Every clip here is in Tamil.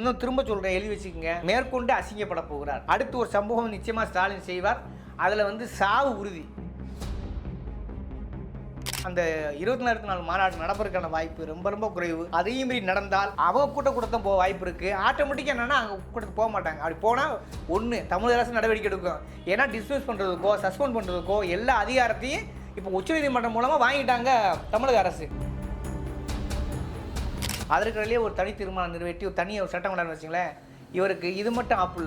இன்னும் திரும்ப சொல்கிறேன் எழுதி வச்சுக்கோங்க. மேற்கொண்டு அசிங்கப்பட போகிறார். அடுத்து ஒரு சம்பவம் நிச்சயமாக ஸ்டாலின் செய்வார். அதில் வந்து சாவு உறுதி. அந்த இருபத்தி நாலு நாள் மாநாடு நடப்பதற்கான வாய்ப்பு ரொம்ப ரொம்ப குறைவு. அதையும் மீறி நடந்தால் அவங்க கூட்ட கூட்டத்தான் போக வாய்ப்பு இருக்குது ஆட்டோமேட்டிக்காக என்னன்னா அங்கே கூட்டத்துக்கு போக மாட்டாங்க. அப்படி போனால் ஒன்று தமிழக அரசு நடவடிக்கை எடுக்கும். ஏன்னா டிஸ்மிஸ் பண்ணுறதுக்கோ சஸ்பெண்ட் பண்ணுறதுக்கோ எல்லா அதிகாரத்தையும் இப்போ உச்சநீதிமன்றம் மூலமாக வாங்கிட்டாங்க தமிழக அரசு. அதற்கிடையிலே ஒரு தனி தீர்மானம் நிறைவேற்றி ஒரு தனி ஒரு சட்டம் கொண்டாந்து வச்சிங்களேன். இவருக்கு இது மட்டும் ஆப்பு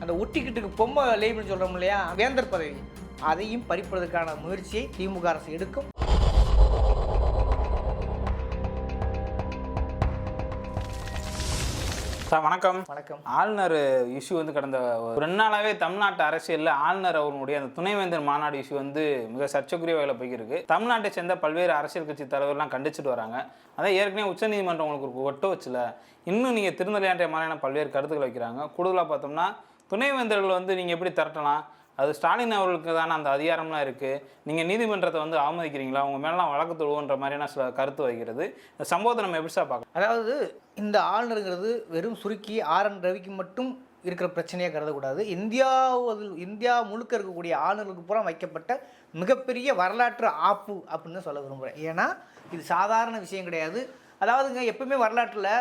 அந்த ஒட்டிக்கிட்டுக்கு பொம்மை லேபிள்னு சொல்கிறோம் இல்லையா? வேந்தர் பதவி. அதையும் பறிப்பதற்கான முயற்சியை திமுக அரசு எடுக்கும். சார் வணக்கம். வணக்கம். ஆளுநர் இஷ்யூ வந்து கடந்த ஒரு ரெண்டு நாளாவே தமிழ்நாட்டு அரசியலில் ஆளுநர் அவர்களுடைய அந்த துணைவேந்தர் மாநாடு இஷ்யூ வந்து மிக சர்ச்சைக்குரிய வகையில் போய்க்கிருக்கு தமிழ்நாட்டை சேர்ந்த பல்வேறு அரசியல் கட்சி தலைவர்லாம் கண்டிச்சுட்டு வராங்க. அதான் ஏற்கனவே உச்சநீதிமன்றம் உங்களுக்கு ஒரு ஒட்டு வச்சுல. இன்னும் நீங்கள் திருநெல்லையாண்டிய மாதிரியான பல்வேறு கருத்துக்கள் வைக்கிறாங்க. கூடுதலாக பார்த்தோம்னா துணைவேந்தர்கள் வந்து நீங்கள் எப்படி திரட்டலாம்? அது ஸ்டாலின் அவர்களுக்கு தானே அந்த அதிகாரம்லாம் இருக்குது நீங்கள் நீதிமன்றத்தை வந்து அவமதிக்கிறீங்களா? உங்கள் மேலாம் வழக்கு தொழுவுன்ற மாதிரியான சில கருத்து வைக்கிறது இந்த சம்பவத்தை நம்ம எப்படி சார் பார்க்கலாம் அதாவது இந்த ஆளுநருங்கிறது வெறும் சுருக்கி ஆர் என் ரவிக்கு மட்டும் இருக்கிற பிரச்சனையாக கருதக்கூடாது. இந்தியாவில் இந்தியா முழுக்க இருக்கக்கூடிய ஆளுநர்களுக்கு பூரா வைக்கப்பட்ட மிகப்பெரிய வரலாற்று ஆப்பு அப்படின்னு சொல்ல விரும்புகிறேன் ஏன்னா இது சாதாரண விஷயம் கிடையாது. அதாவதுங்க எப்பவுமே வரலாற்றில்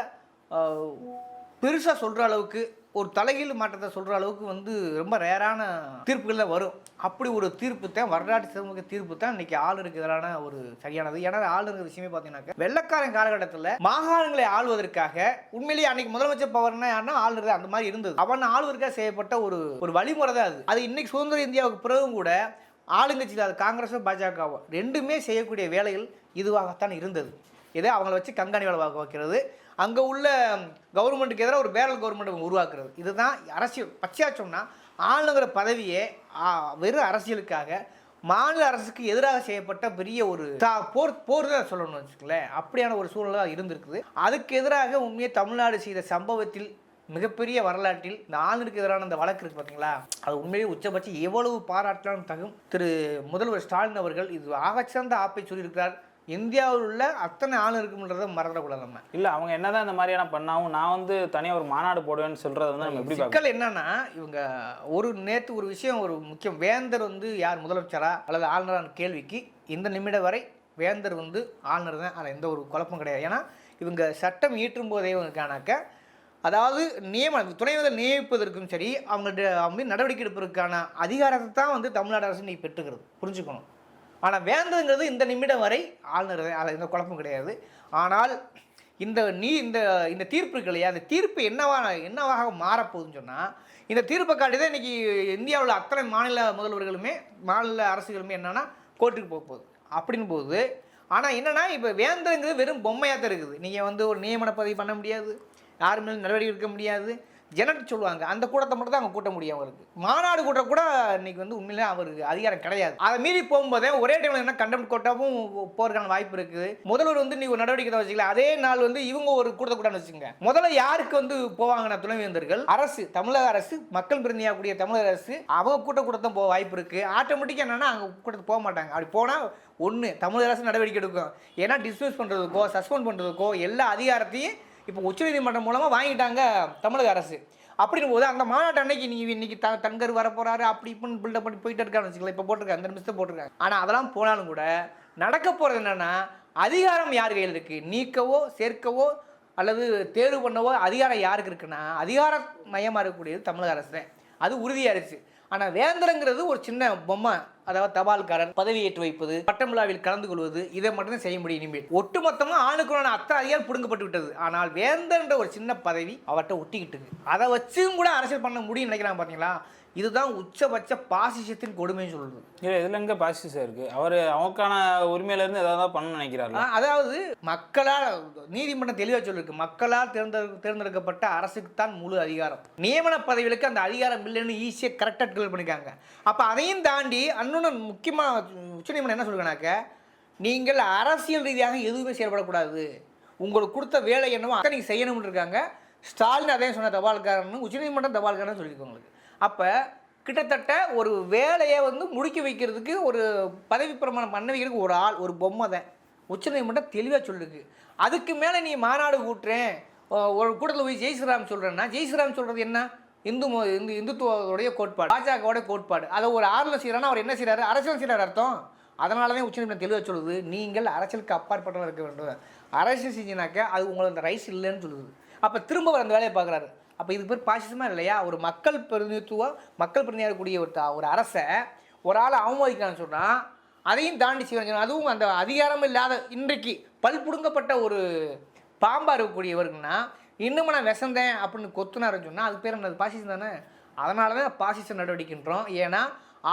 பெருசாக சொல்கிற அளவுக்கு ஒரு தலைகீழ் மாற்றத்தை சொல்கிற அளவுக்கு வந்து ரொம்ப ரேரான தீர்ப்புகளில் வரும். அப்படி ஒரு தீர்ப்பு தான் வரலாற்று சமூக தீர்ப்பு தான் இன்னைக்கு ஆளுநருக்கு எதிரான ஒரு சரியானது. ஏன்னா ஆளுநர் விஷயமே பார்த்தீங்கன்னாக்க வெள்ளக்காரன் காலகட்டத்தில் மாகாணங்களை ஆள்வதற்காக உண்மையிலேயே அன்னைக்கு முதலமைச்சர் பவர்னா யாருன்னா ஆளுநர் தான். அந்த மாதிரி இருந்தது. அவன் ஆளுவதற்காக செய்யப்பட்ட ஒரு ஒரு வழிமுறை தான் அது. அது இன்னைக்கு சுதந்திர இந்தியாவுக்கு பிறகும் கூட ஆளுங்கட்சியில் அது காங்கிரஸோ பாஜகவோ ரெண்டுமே செய்யக்கூடிய வேலைகள் இதுவாகத்தான் இருந்தது. இதை அவங்கள வச்சு கண்காணி வேலை வைக்கிறது. அங்கே உள்ள கவர்மெண்ட்டுக்கு எதிராக ஒரு பேரல் கவர்மெண்ட் உருவாக்குறது. இதுதான் அரசியல். பச்சையாக சொன்னால் ஆளுங்கிற பதவியே வெறும் அரசியலுக்காக மாநில அரசுக்கு எதிராக செய்யப்பட்ட பெரிய ஒரு தா- போர் போர் தான் சொல்லணும்னு வச்சுக்கலேன் அப்படியான ஒரு சூழலாக இருந்திருக்குது. அதுக்கு எதிராக உண்மையை தமிழ்நாடு செய்த சம்பவத்தில் மிகப்பெரிய வரலாற்றில் இந்த ஆளுநருக்கு எதிரான அந்த வழக்கு இருக்கு பார்த்தீங்களா அது உண்மையிலேயே உச்சபட்சம் எவ்வளவு பாராட்டலாம் தகும். திரு முதல்வர் ஸ்டாலின் அவர்கள் இது ஆகச்சிறந்த ஆப்பை சொல்லியிருக்கிறார். இந்தியாவில் உள்ள அத்தனை ஆளுநருக்குன்றதை மறந்துடக்கூடாது நம்ம. இல்லை அவங்க என்னதான் இந்த மாதிரியான பண்ணாவும் நான் வந்து தனியாக ஒரு மாநாடு போடுவேன்னு சொல்கிறத வந்து நம்ம எப்படி சிக்கல் என்னன்னா இவங்க ஒரு நேற்று ஒரு விஷயம் ஒரு முக்கியம். வேந்தர் வந்து யார் முதலமைச்சரா அல்லது ஆளுநரான கேள்விக்கு இந்த நிமிடம் வரை வேந்தர் வந்து ஆளுநர் தான். அதில் எந்த ஒரு குழப்பம் கிடையாது. ஏன்னா இவங்க சட்டம் ஈற்றும் போதே இவங்களுக்கானாக்க அதாவது நியம துணைவேந்தர் நியமிப்பதற்கும் சரி அவங்கள்ட்ட அவங்க நடவடிக்கை எடுப்பதற்கான அதிகாரத்தை தான் வந்து தமிழ்நாடு அரசு நீ பெற்றுக்கிறது. புரிஞ்சுக்கணும். ஆனால் வேந்ததுங்கிறது இந்த நிமிடம் வரை ஆளுநர் அதில் எந்த குழப்பம் கிடையாது. ஆனால் இந்த நீ இந்த இந்த தீர்ப்பு இருக்கு இல்லையா அந்த தீர்ப்பு என்னவா என்னவாக மாறப்போகுதுன்னு சொன்னால் இந்த தீர்ப்பை காட்டி தான் இன்றைக்கி இந்தியாவில் அத்தனை மாநில முதல்வர்களுமே மாநில அரசுகளுமே என்னென்னா கோர்ட்டுக்கு போக போகுது. அப்படின்னு போகுது. ஆனால் என்னென்னா இப்போ வேந்தருங்கிறது வெறும் பொம்மையாக தான் இருக்குது. நீங்கள் வந்து ஒரு நியமன பதவி பண்ண முடியாது. யார் மேலும் நடவடிக்கை எடுக்க முடியாது. ஜெனட் சொல்லுவாங்க. அந்த கூட்டத்தை மட்டும் தான் அவங்க கூட்ட முடியும் அவருக்கு மாநாடு கூட்ட கூட இன்னைக்கு வந்து உண்மையிலே அவருக்கு அதிகாரம் கிடையாது. அதை மீறி போகும்போதே ஒரே டைமில் என்ன கண்டெம்ட் கோட்டாவும் போறதுக்கான வாய்ப்பு இருக்குது. முதல்வர் வந்து நீ ஒரு நடவடிக்கை தான் வச்சுக்கல. அதே நாள் வந்து இவங்க ஒரு கூட்டத்தை கூட வச்சுங்க முதல்ல யாருக்கு வந்து போவாங்கன்னா துணைவேந்தர்கள் அரசு தமிழக அரசு மக்கள் பிரதிநிதியாகக்கூடிய தமிழக அரசு. அவங்க கூட்ட கூட்டத்தான் போக வாய்ப்பு இருக்குது ஆட்டோமேட்டிக்காக என்னன்னா அங்கே கூட்டத்துக்கு போக மாட்டாங்க. அப்படி போனால் ஒன்று தமிழக அரசு நடவடிக்கை எடுக்கும். ஏன்னா டிஸ்மிஸ் பண்ணுறதுக்கோ சஸ்பெண்ட் பண்ணுறதுக்கோ எல்லா அதிகாரத்தையும் இப்போ உச்சநீதிமன்றம் மூலமாக வாங்கிட்டாங்க தமிழக அரசு. அப்படின்னு போது அந்த மாநாட்டு அன்னைக்கு நீ இன்னைக்கு த தன்கர் வர போகிறாரு அப்படி இப்படின்னு பில்டப் பண்ணி போயிட்டு இருக்கான்னு வச்சுக்கலாம் இப்போ போட்டிருக்காங்க அந்த நிமிஷத்தை போட்டிருக்காங்க ஆனால் அதெல்லாம் போனாலும் கூட நடக்க போகிறது என்னென்னா அதிகாரம் யார் கையில் இருக்குது நீக்கவோ சேர்க்கவோ அல்லது தேர்வு பண்ணவோ அதிகாரம் யாருக்கு இருக்குன்னா அதிகார மையமாக இருக்கக்கூடியது தமிழக அரசு தான். அது உறுதியாயிருச்சு ஆனால் வேந்தரங்கிறது ஒரு சின்ன பொம்மை. அதாவது தபால்காரன் பதவியேற்று வைப்பது பட்டம் விழாவில் கலந்து கொள்வது இதை மட்டும்தான் செய்ய முடியும் இனிமேல். ஒட்டுமொத்தமாக ஆணுக்குறான அத்தனை அதிகாரம் பிடுங்கப்பட்டு விட்டது ஆனால் வேந்தன்ற ஒரு சின்ன பதவி அவர்கிட்ட ஒட்டிக்கிட்டு அதை வச்சும் கூட அரசியல் பண்ண முடியும்னு நினைக்கிறாங்க பார்த்தீங்களா இதுதான் உச்சபட்ச பாசிசத்தின் கொடுமைன்னு சொல்றது. இல்லை இதில் எங்கே பாசிசம் இருக்குது அவர் அவங்களுக்கான உரிமையிலேருந்து ஏதாவது பண்ணணும்னு நினைக்கிறாரு அதாவது மக்களால் நீதிமன்றம் தெளிவாக சொல்லிருக்கு. மக்களால் தேர்ந்த தேர்ந்தெடுக்கப்பட்ட அரசுக்கு தான் முழு அதிகாரம். நியமன பதவிகளுக்கு அந்த அதிகாரம் இல்லைன்னு ஈஸியாக கரெக்டாக கிளியர் பண்ணிக்காங்க அப்போ அதையும் தாண்டி இன்னொன்று முக்கியமாக உச்சநீதிமன்றம் என்ன சொல்லுங்கனாக்க நீங்கள் அரசியல் ரீதியாக எதுவுமே செயல்படக்கூடாது. உங்களுக்கு கொடுத்த வேலை என்னவோ அதை நீங்கள் செய்யணும்னு இருக்காங்க. ஸ்டாலின் அதே சொன்ன தபால்காரன்னு உச்சநீதிமன்றம் தபால்காரன் சொல்லியிருக்கோம் உங்களுக்கு. அப்போ கிட்டத்தட்ட ஒரு வேலையை வந்து முடிக்க வைக்கிறதுக்கு ஒரு பதவி பிரமாணம் பண்ண வைக்கிறதுக்கு ஒரு ஆள் ஒரு பொம்மை தான். உச்சநீதிமன்றம் தெளிவாக சொல்லிருக்கு அதுக்கு மேலே நீ மாநாடு கூட்டுறேன். ஒரு கூட்டத்தில் போய் ஜெய் ஸ்ரீராம் சொல்கிறேன்னா ஜெய் ஸ்ரீராம் சொல்கிறது என்ன? இந்து இந்து இந்துத்துவோடைய கோட்பாடு பாஜகவோட கோட்பாடு. அதை ஒரு ஆறுல செய்கிறான்னா அவர் என்ன செய்கிறாரு அரசியல் செய்கிறார் அர்த்தம். அதனால தான் உச்சநீதிமன்றம் தெளிவாக சொல்லுது. நீங்கள் அரசியலுக்கு அப்பாற்பட்டவர்கள் இருக்க வேண்டும். அரசியல் செஞ்சினாக்க அது உங்களுக்கு அந்த ரைஸ் இல்லைன்னு சொல்லுது. அப்போ திரும்ப அவர் அந்த வேலையை பார்க்குறாரு. அப்போ இது பேர் பாசிசமாக இல்லையா? ஒரு மக்கள் பிரதிநிதித்துவம் மக்கள் பிரதிநிதியாக இருக்கக்கூடிய ஒரு ஒரு அரசை ஒரு ஆளை அவமதிக்கிறான்னு சொன்னால் அதையும் தாண்டி செய்வாங்க. அதுவும் அந்த அதிகாரம் இல்லாத இன்றைக்கு பல் புடுங்கப்பட்ட ஒரு பாம்பாக இருக்கக்கூடியவருக்குன்னா இன்னும் நான் விசந்தேன் அப்படின்னு கொத்துனாருன்னு சொன்னால் அது பேர் என்னது? பாசிசம் தானே? அதனால தான் பாசிச நடவடிக்கைன்றோம். ஏன்னா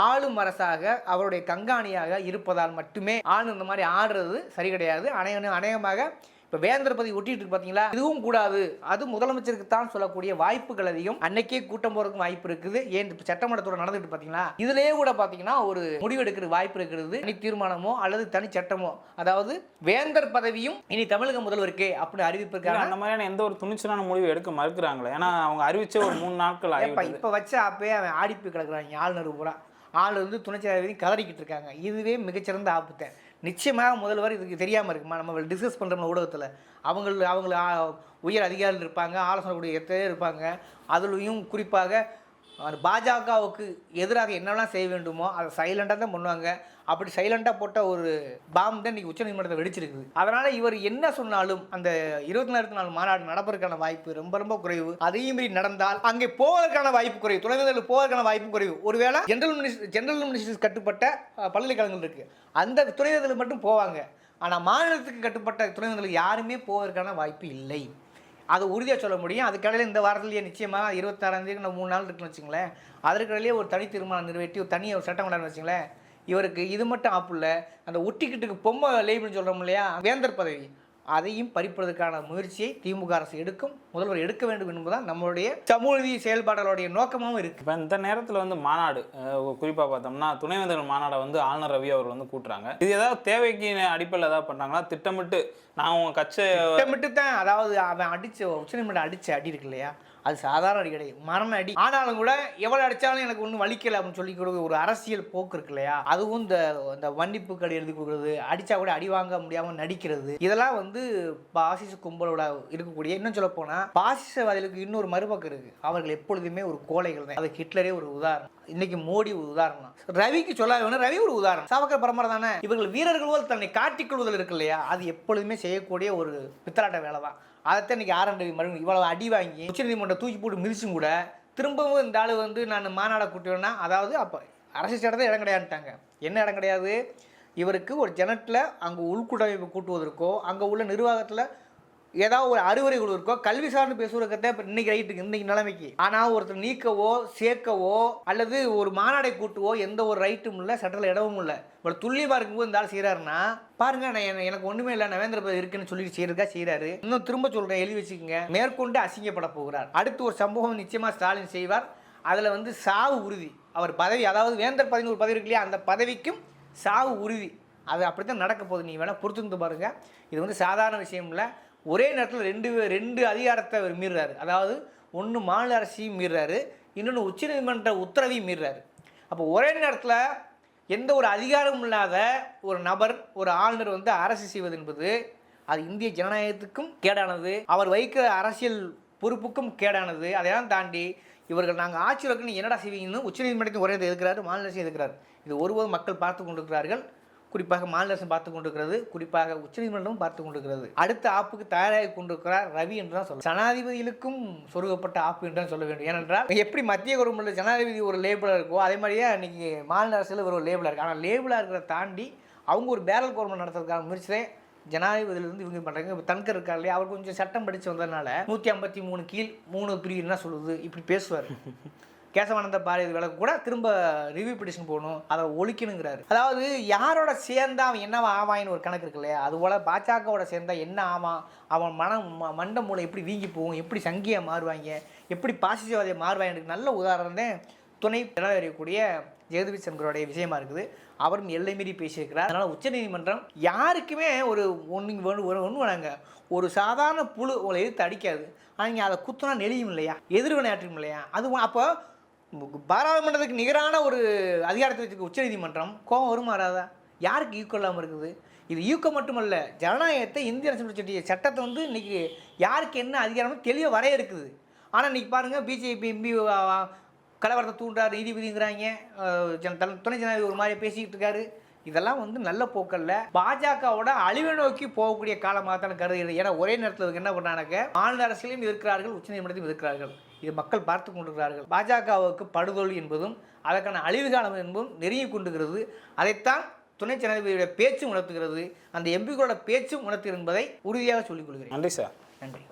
ஆளும் அரசாக அவருடைய கண்காணியாக இருப்பதால் மட்டுமே ஆளு இந்த மாதிரி ஆடுறது சரி கிடையாது. அநேக அநேகமாக இப்போ வேந்தர் பதவி ஒட்டிட்டு இருக்கு பார்த்தீங்களா இதுவும் கூடாது. அது முதலமைச்சருக்கு தான் சொல்லக்கூடிய வாய்ப்புகள் அதிகம் அன்னைக்கே கூட்டம் போறதுக்கும் வாய்ப்பு இருக்குது. ஏன் இப்போ சட்டமன்றத்தோட நடந்துட்டு பார்த்தீங்களா இதுலயே கூட பார்த்தீங்கன்னா ஒரு முடிவு எடுக்கிற வாய்ப்பு இருக்கிறது தனி தீர்மானமோ அல்லது தனி சட்டமோ. அதாவது வேந்தர் பதவியும் இனி தமிழக முதல்வருக்கே அப்படி இல்ல, அறிவிப்பிருக்காங்க அந்த மாதிரியான எந்த ஒரு துணிச்சலான முடிவு எடுக்க மறுக்கிறாங்களே. ஏன்னா அவங்க அறிவிச்ச ஒரு மூணு நாட்கள் ஆகிவிட்டது. இப்போ வச்ச அப்பயே அவன் ஆடிப்பி கிடக்குறாங்க ஆளுநர் பூரா. ஆள் வந்து துணைச்சாளரையும் கதறிக்கிட்டு இருக்காங்க. இதுவே மிகச்சிறந்த ஆபத்தை. நிச்சயமாக முதல்வர் இதுக்கு தெரியாமல் இருக்குமா? நம்ம டிஸ்கஸ் பண்ணுறோம் ஊடகத்தில். அவங்க அவங்கள உயர் அதிகாரிகள் இருப்பாங்க ஆலோசனை கூடிய எத்தனை இருப்பாங்க. அதுலேயும் குறிப்பாக பாஜகவுக்கு எதிராக என்னெல்லாம் செய்ய வேண்டுமோ அதை சைலண்டாக தான் பண்ணுவாங்க. அப்படி சைலண்டாக போட்ட ஒரு பாம் தான் இன்றைக்கி உச்சநீதிமன்றத்தை வெடிச்சிருக்குது. அதனால் இவர் என்ன சொன்னாலும் அந்த இருபத்தி நாலு நாலு மாநாடு நடப்பதற்கான வாய்ப்பு ரொம்ப ரொம்ப குறைவு. அதையும் மீறி நடந்தால் அங்கே போவதற்கான வாய்ப்பு குறைவு. துணைவேந்தர்கள் போவதற்கான வாய்ப்பு குறைவு. ஒருவேளை ஜென்ரல் மினிஸ்டர் ஜென்ரல் மினிஸ்டர்ஸ் கட்டுப்பட்ட பல்கலைக்கழகங்கள் இருக்குது அந்த துணைவேந்தர்கள் மட்டும் போவாங்க. ஆனால் மாநிலத்துக்கு கட்டுப்பட்ட துணைவேந்தர்கள் யாருமே போவதற்கான வாய்ப்பு இல்லை. அதை உறுதியாக சொல்ல முடியும். அதுக்கடையில் இந்த வாரத்துலேயே நிச்சயமாக இருபத்தாறாந்தேதி நம்ம மூணு நாள் இருக்குன்னு வச்சுங்களேன். அதற்கிடையிலேயே ஒரு தனி தீர்மானம் நிறைவேற்றி ஒரு தனியாக ஒரு சட்டம் கொண்டாந்து வச்சுங்களேன். இவருக்கு இது மட்டும் ஆப்புல அந்த ஒட்டிக்கிட்டுக்கு பொம்மை லேபிள்னு சொல்கிறோம் இல்லையா வேந்தர் பதவி. அதையும் பறிப்பதற்கான முயற்சியை திமுக அரசு எடுக்கும் முதல்வர் எடுக்க வேண்டும் என்பதுதான் நம்மளுடைய சமூக செயல்பாடுகளுடைய நோக்கமாகவும் இருக்கு. இப்போ இந்த நேரத்தில் வந்து மாநாடு குறிப்பாக பார்த்தோம்னா துணைவேந்தர்கள் மாநாடை வந்து ஆளுநர் ரவி அவர் வந்து கூட்டுறாங்க. இது ஏதாவது தேவைக்கு அடிப்படையில் ஏதாவது பண்ணுறாங்களா திட்டமிட்டு நான் உங்கள் கட்சி திட்டமிட்டு தான் அதாவது அவன் அடிச்ச உச்சநீதிமன்றம் அடிச்ச அடி இருக்கு இல்லையா அது சாதாரண அடி கிடையாது. மரண அடி. ஆனாலும் கூட எவ்வளோ அடித்தாலும் எனக்கு ஒன்றும் வலிக்கல அப்படின்னு சொல்லி கொடுக்க ஒரு அரசியல் போக்கு இருக்கு இல்லையா? அதுவும் இந்த இந்த மன்னிப்பு கடை எழுதி கொடுக்குறது அடித்தா கூட அடி வாங்க முடியாமல் நடிக்கிறது இதெல்லாம் வந்து பாசிச கும்பலோட இருக்கக்கூடிய இன்னும் சொல்ல போனால் பாசிசவாதிகளுக்கு இன்னொரு மறுபக்கம் இருக்குது அவர்கள் எப்பொழுதுமே ஒரு கோழைகள் தான். அது ஹிட்லரே ஒரு உதாரணம். இன்னைக்கு மோடி ஒரு உதாரணம். ரவிக்கு சொல்ல வேணும் ரவி ஒரு உதாரணம். சாவக்கர் பரம்பரை தானே? இவர்கள் வீரர்கள் போல் தன்னை காட்டிக்கொள்வதில் இருக்கு இல்லையா? அது எப்பொழுதுமே செய்யக்கூடிய ஒரு பித்தலாட்ட வேலை தான் அதைத்தான் இன்னைக்கு ஆரண்டி மறுபடியும் இவ்வளோ அடி வாங்கி உச்சநீதிமன்றம் தூக்கி போட்டு மிதிச்சும் கூட திரும்பவும் இந்த ஆள் வந்து நான் மாநாட கூட்டுவேன்னா அதாவது அப்போ அரசு சட்டத்தை இடம் கிடையாதுட்டாங்க என்ன இடம் கிடையாது? இவருக்கு ஒரு ஜனட்டில் அங்கே உள்கூட்டமைப்பு கூட்டுவதற்கோ அங்கே உள்ள நிர்வாகத்தில் ஏதாவது ஒரு அறிவுரை கொடுக்கோ கல்வி சார்ந்து பேசுவதற்கத்தான் இப்போ இன்னைக்கு ரைட்டுக்கு இன்னைக்கு நிலைமைக்கு. ஆனால் ஒருத்தர் நீக்கவோ சேர்க்கவோ அல்லது ஒரு மாநாடை கூட்டுவோ எந்த ஒரு ரைட்டும் இல்லை சட்டத்தில் இடமும் இல்லை. இவ்வளோ துல்லியமாக இருக்கும்போது இந்த ஆள் செய்கிறாருன்னா பாருங்க நான் எனக்கு- எனக்கு ஒன்றுமே இல்லை நவேந்திர பதவி இருக்குன்னு சொல்லி செய்யறதா செய்கிறாரு இன்னும் திரும்ப சொல்கிறேன் எழுதி வச்சுக்கோங்க. மேற்கொண்டு அசிங்கப்பட போகிறார். அடுத்து ஒரு சம்பவம் நிச்சயமாக ஸ்டாலின் செய்வார். அதில் வந்து சாவு உறுதி. அவர் பதவி அதாவது வேந்தர் பதவி ஒரு பதவி இருக்கு இல்லையா அந்த பதவிக்கும் சாவு உறுதி. அது அப்படி தான் நடக்க போகுது. நீ வேணால் பொறுத்து வந்து பாருங்கள் இது வந்து சாதாரண விஷயம் இல்லை. ஒரே நேரத்தில் ரெண்டு ரெண்டு அதிகாரத்தை அவர் மீறுறாரு. அதாவது ஒன்று மாநில அரசையும் மீறுறாரு இன்னொன்று உச்சநீதிமன்ற உத்தரவையும் மீறுறாரு. அப்போ ஒரே நேரத்தில் எந்த ஒரு அதிகாரமும் இல்லாத ஒரு நபர் ஒரு ஆளுநர் வந்து அரசு செய்வது என்பது அது இந்திய ஜனநாயகத்துக்கும் கேடானது அவர் வைக்கிற அரசியல் பொறுப்புக்கும் கேடானது. அதையெல்லாம் தாண்டி இவர்கள் நாங்கள் ஆட்சி இருக்கணும் என்னடா செய்வீங்கன்னு உச்சநீதிமன்றத்தின் ஒரே எதிர்க்கிறாரு மாநில அரசு எதிர்க்கிறார். இது ஒருபோதும் மக்கள் பார்த்து கொண்டிருக்கிறார்கள். குறிப்பாக மாநில அரசு பார்த்து கொண்டிருக்கிறது குறிப்பாக உச்சநீதிமன்றமும் பார்த்து கொண்டிருக்கிறது அடுத்த ஆப்புக்கு தயாராகி கொண்டிருக்கிறார் ரவி என்று தான் சொல்லலாம். ஜனாதிபதிகளுக்கும் சொருகப்பட்ட ஆப்பு என்று தான் சொல்ல வேண்டும். ஏனென்றால் எப்படி மத்திய கவர்மெண்ட்டில் ஜனாதிபதி ஒரு லேபிளாக இருக்கோ அதே மாதிரியே இன்னைக்கு மாநில அரசில் ஒரு லேபிளாக இருக்குது ஆனால் லேபிளாக இருக்கிறத தாண்டி அவங்க ஒரு பேரல் கவர்மெண்ட் நடத்துறதுக்கான முயற்சியை ஜனாதிபதியிலிருந்து இவங்க பண்ணுறாங்க இப்போ தன்கர் இருக்கார் இல்லையா? அவர் கொஞ்சம் சட்டம் படித்து வந்ததுனால நூற்றி ஐம்பத்தி மூணு கீழ் மூணு பிரிவுன்னா சொல்லுது. இப்படி பேசுவார். கேசவானந்த பாரதி விளக்கு கூட திரும்ப ரிவ்யூ பிடிஷன் போகணும் அதை ஒழிக்கணுங்கிறாரு. அதாவது யாரோட சேர்ந்தா அவன் என்னவா ஆவாயின்னு ஒரு கணக்கு இருக்கு இல்லையா? அதுபோல் பாஜகவோட சேர்ந்தா என்ன ஆவான்? அவன் மனம் ம- மண்ட மூளை எப்படி வீங்கி போகும்? எப்படி சங்கியை மாறுவாங்க? எப்படி பாசிசவாதியை மாறுவாங்க? நல்ல உதாரணம் தான் துணை ஜனாதிபதிக்கூடிய ஜெகதீப் சங்கருடைய விஷயமா இருக்குது. அவரும் எல்லை மீறி பேசியிருக்கிறார். அதனால் உச்சநீதிமன்றம் யாருக்குமே ஒரு ஒன்று ஒன்று வேணாங்க ஒரு சாதாரண புழு உங்களை எதிர்த்து அடிக்காது. ஆனால் நீங்கள் அதை குத்தினா நெளியும் இல்லையா? எதிர்வினை ஆற்றும் இல்லையா? அது அப்போ பாராளுமன்றத்துக்கு நிகரான ஒரு அதிகாரத்தை வச்சுக்க உச்சநீதிமன்றம் கோபம் வருமாறாதா யாருக்கு ஈக்குவலாமல் இருக்குது? இது ஈக்கம் மட்டுமல்ல ஜனநாயகத்தை இந்திய அரசு சட்டத்தை வந்து இன்னைக்கு யாருக்கு என்ன அதிகாரம்னு தெளிவாக வரையறுக்குது. ஆனால் இன்றைக்கி பாருங்கள் பிஜேபி எம்பி கலவரத்தை தூண்டுறாரு நீதிபதிங்கிறாங்க துணை ஜனாதிபதி ஒரு மாதிரி பேசிக்கிட்டு இருக்காரு. இதெல்லாம் வந்து நல்ல போக்கல்ல. பாஜகவோட அழிவை நோக்கி போகக்கூடிய காலமாக தான் கருதுகிறது. ஏன்னா ஒரே நேரத்தில் என்ன பண்ணாங்க? மாநில அரசியலையும் இருக்கிறார்கள் உச்சநீதிமன்றத்தையும் இருக்கிறார்கள் இது மக்கள் பார்த்து கொண்டிருக்கிறார்கள். பாஜகவுக்கு படுதோல்வி என்பதும் அதற்கான அழிவு காலம் என்பதும் நெருங்கி கொண்டுகிறது அதைத்தான் துணை ஜனாதிபதியுடைய பேச்சும் உணர்த்துகிறது. அந்த எம்பிகளோட பேச்சும் உணர்த்துகிறது என்பதை உறுதியாக சொல்லிக் கொள்கிறேன். நன்றி சார். நன்றி.